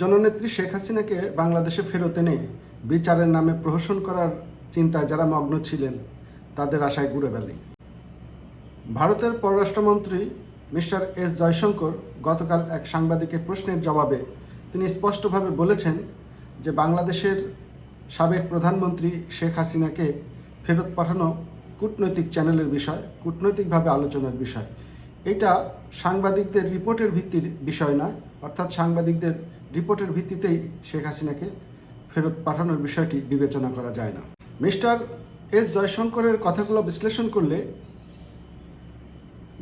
জননেত্রী শেখ হাসিনাকে বাংলাদেশে ফেরত এনে বিচারের নামে প্রহসন করার চিন্তায় যারা মগ্ন ছিলেন, তাদের আশায় গুড়ে বেলি ভারতের পররাষ্ট্রমন্ত্রী মিস্টার এস জয়শঙ্কর গতকাল এক সাংবাদিকের প্রশ্নের জবাবে তিনি স্পষ্টভাবে বলেছেন যে বাংলাদেশের সাবেক প্রধানমন্ত্রী শেখ হাসিনাকে ফেরত পাঠানো কূটনৈতিক চ্যানেলের বিষয়, কূটনৈতিকভাবে আলোচনার বিষয়। এটা সাংবাদিকদের রিপোর্টের ভিত্তির বিষয় নয়, অর্থাৎ সাংবাদিকদের রিপোর্টের ভিত্তিতেই শেখ হাসিনাকে ফেরত পাঠানোর বিষয়টি বিবেচনা করা যায় না। মিস্টার এস জয়শঙ্করের কথাগুলো বিশ্লেষণ করলে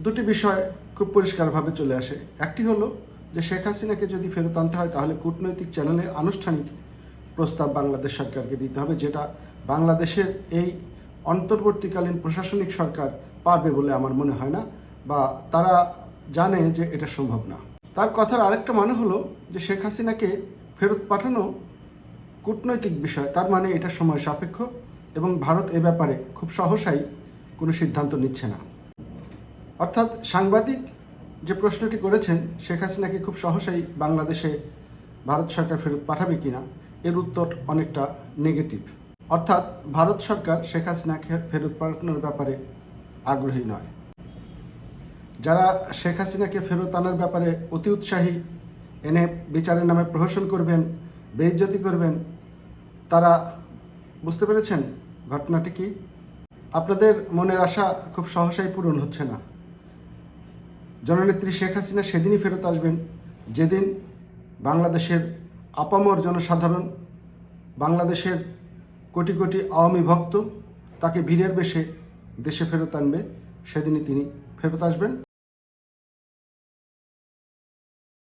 দুটি বিষয় খুব পরিষ্কারভাবে চলে আসে। একটি হলো যে শেখ হাসিনাকে যদি ফেরত আনতে হয় তাহলে কূটনৈতিক চ্যানেলে আনুষ্ঠানিক প্রস্তাব বাংলাদেশ সরকারকে দিতে হবে, যেটা বাংলাদেশের এই অন্তর্বর্তীকালীন প্রশাসনিক সরকার পারবে বলে আমার মনে হয় না বা তারা জানে যে এটা সম্ভব না। তার কথার আরেকটা মানে হলো যে শেখ হাসিনাকে ফেরত পাঠানো কূটনৈতিক বিষয়। তার মানে এটা সময় সাপেক্ষ এবং ভারত এ ব্যাপারে খুব সহসাই কোনো সিদ্ধান্ত নিচ্ছে না। অর্থাৎ সাংবাদিক যে প্রশ্নটি করেছেন, শেখ হাসিনাকে খুব সহসাই বাংলাদেশে ভারত সরকার ফেরত পাঠাবে কি না এর উত্তর অনেকটা নেগেটিভ অর্থাৎ ভারত সরকার শেখ হাসিনাকে ফেরত পাঠানোর ব্যাপারে আগ্রহী নয়। যারা শেখ হাসিনাকে ফেরত আনার ব্যাপারে অতি উৎসাহী, এনে বিচারের নামে প্রহসন করবেন, বেইজ্জতি করবেন, তারা বুঝতে পেরেছেন ঘটনাটি কি? আপনাদের মনের আশা খুব সহসাই পূরণ হচ্ছে না। জননেত্রী শেখ হাসিনা সেদিনই ফেরত আসবেন, যেদিন বাংলাদেশের আপামর জনসাধারণ, বাংলাদেশের কোটি কোটি আওয়ামী ভক্ত তাকে ভিড়ের বেশে দেশে ফেরত আনবে, সেদিনই তিনি ফেরত আসবেন।